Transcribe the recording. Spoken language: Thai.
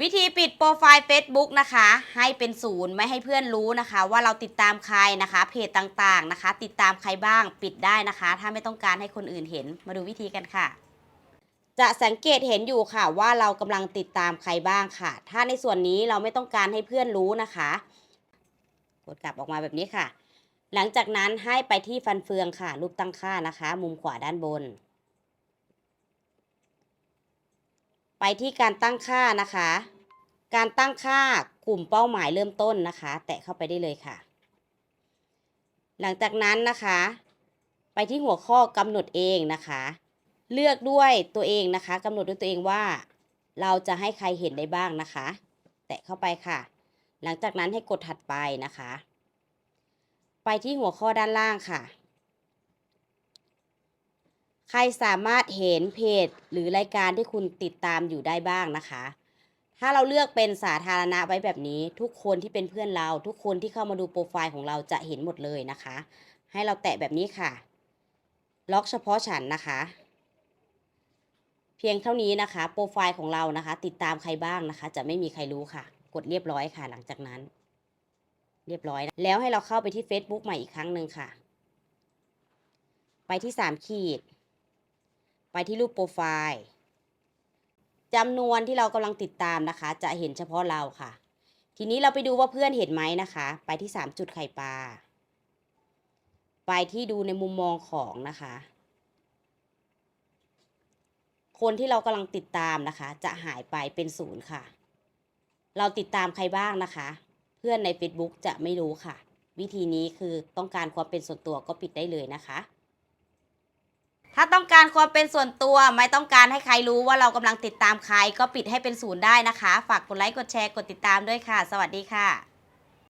วิธีปิดโปรไฟล์ Facebook นะคะ ให้เป็นศูนย์ไม่ให้เพื่อนรู้นะคะ ว่าเราติดตามใครนะคะ เพจต่างๆนะคะ ติดตามใครบ้างปิดได้นะคะ ถ้าไม่ต้องการให้คนอื่นเห็นมาดูวิธีกันค่ะ จะสังเกตเห็นอยู่ค่ะ ว่าเรากำลังติดตามใครบ้างค่ะ ถ้าในส่วนนี้เราไม่ต้องการให้เพื่อนรู้นะคะ กดกลับออกมาแบบนี้ค่ะ หลังจากนั้นให้ไปที่ฟันเฟืองค่ะ รูปตั้งค่านะคะ มุมขวาด้านบน ไปที่การตั้งค่านะคะ การตั้งค่ากลุ่มเป้าหมายเริ่มต้นนะคะ แตะเข้าไปได้เลยค่ะ หลังจากนั้นนะคะ ไปที่หัวข้อกำหนดเองนะคะ เลือกด้วยตัวเองนะคะกำหนดด้วยตัวเองว่า เราจะให้ใครเห็นได้บ้างนะคะ แตะเข้าไปค่ะ หลังจากนั้นให้กดถัดไปนะคะ ไปที่หัวข้อด้านล่างค่ะ ใครสามารถเห็นเพจหรือรายการที่คุณติดตามอยู่ได้บ้างนะคะ ถ้าเราเลือกเป็นสาธารณะไว้แบบนี้ ทุกคนที่เป็นเพื่อนเรา ทุกคนที่เข้ามาดูโปรไฟล์ของเราจะเห็นหมดเลยนะคะ ให้เราแตะแบบนี้ค่ะ ล็อกเฉพาะฉันนะคะ เพียงเท่านี้นะคะ โปรไฟล์ของเรานะคะ ติดตามใครบ้างนะคะ จะไม่มีใครรู้ค่ะ กดเรียบร้อยค่ะ หลังจากนั้น เรียบร้อย แล้วให้เราเข้าไปที่ Facebook ใหม่อีกครั้งหนึ่งค่ะ ไปที่สามขีด ไปที่รูปโปรไฟล์จำนวนที่เรากำลังติดตามนะคะ จะเห็นเฉพาะเราค่ะ ทีนี้เราไปดูว่าเพื่อนเห็นไหมนะคะ ไปที่สามจุดไข่ปลา ไปที่ดูในมุมมองของนะคะ คนที่เรากำลังติดตามนะคะ จะหายไปเป็นศูนย์ค่ะ เราติดตามใครบ้างนะคะ เพื่อนใน Facebook จะไม่รู้ค่ะ วิธีนี้คือต้องการความเป็นส่วนตัวก็ปิดได้เลยนะคะ ถ้าต้องการความเป็นส่วนตัวไม่ต้องการให้ใครรู้ว่าเรากำลังติดตามใคร ก็ปิดให้เป็นศูนย์ได้นะคะ ฝากกดไลค์กดแชร์กดติดตามด้วยค่ะ สวัสดีค่ะ